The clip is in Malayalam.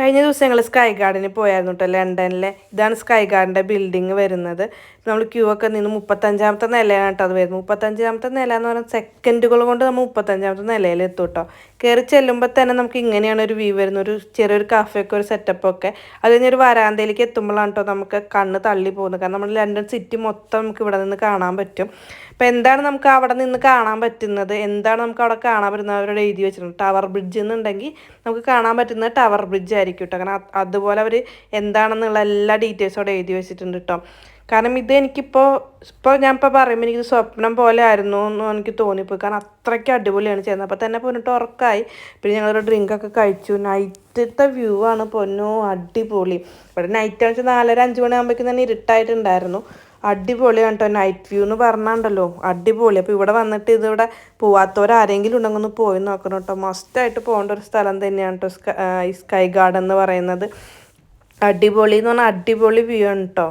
കഴിഞ്ഞ ദിവസം ഞങ്ങൾ സ്കൈ ഗാർഡനിൽ പോയായിരുന്നു കേട്ടോ ലണ്ടനിലെ ഇതാണ് സ്കൈ ഗാർഡന്റെ ബിൽഡിംഗ് വരുന്നത്. നമ്മൾ ക്യൂ ഒക്കെ നിന്ന് മുപ്പത്തഞ്ചാമത്തെ നിലയാണ് കേട്ടോ അത് വരുന്നത്. മുപ്പത്തഞ്ചാമത്തെ നില എന്ന് പറഞ്ഞാൽ സെക്കൻഡുകൾ കൊണ്ട് നമ്മൾ മുപ്പത്തഞ്ചാമത്തെ നിലയിൽ എത്തും കേട്ടോ കയറി ചെല്ലുമ്പോൾ തന്നെ നമുക്ക് ഇങ്ങനെയാണ് ഒരു വ്യൂ വരുന്നത്. ഒരു ചെറിയൊരു കാഫയൊക്കെ ഒരു സെറ്റപ്പ് ഒക്കെ. അത് കഴിഞ്ഞൊരു വരാന്തയിലേക്ക് എത്തുമ്പോഴാണ് കേട്ടോ നമുക്ക് കണ്ണ് തള്ളി പോകുന്നത്. കാരണം നമ്മൾ ലണ്ടൻ സിറ്റി മൊത്തം നമുക്ക് ഇവിടെ നിന്ന് കാണാൻ പറ്റും. അപ്പോൾ എന്താണ് നമുക്ക് അവിടെ നിന്ന് കാണാൻ പറ്റുന്നത്? എന്താണ് നമുക്ക് അവിടെ കാണാൻ പറ്റുന്നത്? അവരോട് എഴുതി വെച്ചിട്ടുണ്ട്. ടവർ ബ്രിഡ്ജ് എന്നുണ്ടെങ്കിൽ നമുക്ക് കാണാൻ പറ്റുന്നത് ടവർ ബ്രിഡ്ജ് ആയിരിക്കും. കേട്ടോ കാരണം അതുപോലെ അവർ എന്താണെന്നുള്ള എല്ലാ ഡീറ്റെയിൽസും അവിടെ എഴുതി വെച്ചിട്ടുണ്ട് കേട്ടോ കാരണം ഇത് എനിക്കിപ്പോൾ ഇപ്പോൾ ഞാൻ ഇപ്പോൾ പറയുമ്പോൾ എനിക്കിത് സ്വപ്നം പോലെ ആയിരുന്നു എന്ന് എനിക്ക് തോന്നിപ്പോയി. കാരണം അത്രയ്ക്ക് അടിപൊളിയാണ് ചെയ്യുന്നത് അപ്പോൾ തന്നെ പൊന്നിട്ട് ഉറക്കമായി പിന്നെ ഞങ്ങളൊരു ഡ്രിങ്കൊക്കെ കഴിച്ചു. നൈറ്റത്തെ വ്യൂ ആണ് പൊന്നോ അടിപൊളി. ഇവിടെ നൈറ്റ് വെച്ചാൽ നാലര അഞ്ച് മണിയാകുമ്പോഴേക്കും തന്നെ ഇരുട്ടായിട്ടുണ്ടായിരുന്നു. അടിപൊളിയാണ് കേട്ടോ നൈറ്റ് വ്യൂ എന്ന് പറഞ്ഞാണ്ടല്ലോ. അടിപൊളി. അപ്പോൾ ഇവിടെ വന്നിട്ട് ഇതിവിടെ പോവാത്തവരാരെങ്കിലും ഉണ്ടെങ്കിൽ ഒന്ന് പോയി നോക്കണം കേട്ടോ മസ്റ്റായിട്ട് പോകേണ്ട ഒരു സ്ഥലം തന്നെയാണ് കേട്ടോ സ്കൈ സ്കൈ ഗാർഡൻ എന്ന് പറയുന്നത്. അടിപൊളി എന്ന് പറഞ്ഞാൽ അടിപൊളി വ്യൂ ആണ് കേട്ടോ